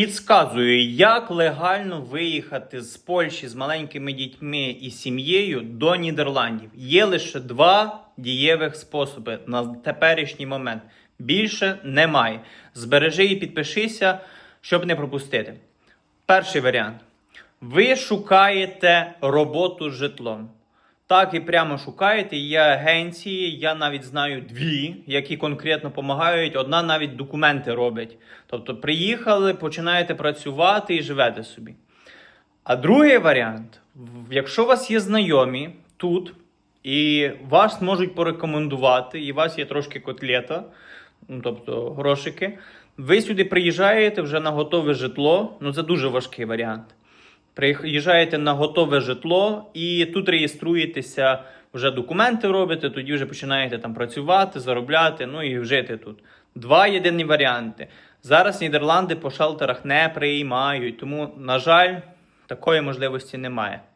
Підсказую, як легально виїхати з Польщі з маленькими дітьми і сім'єю до Нідерландів. Є лише два дієвих способи на теперішній момент. Більше немає. Збережи і підпишися, щоб не пропустити. Перший варіант. Ви шукаєте роботу з житлом. Так і прямо шукаєте. Є агенції, я навіть знаю дві, які конкретно допомагають. Одна навіть документи робить. Тобто приїхали, починаєте працювати і живете собі. А другий варіант: якщо у вас є знайомі тут, і вас можуть порекомендувати, і у вас є трошки котлета, ну тобто грошики, ви сюди приїжджаєте вже на готове житло. Ну це дуже важкий варіант. Приїжджаєте на готове житло і тут реєструєтеся, вже документи робите, тоді вже починаєте там працювати, заробляти, ну і жити тут. Два єдині варіанти. Зараз Нідерланди по шелтерах не приймають, тому, на жаль, такої можливості немає.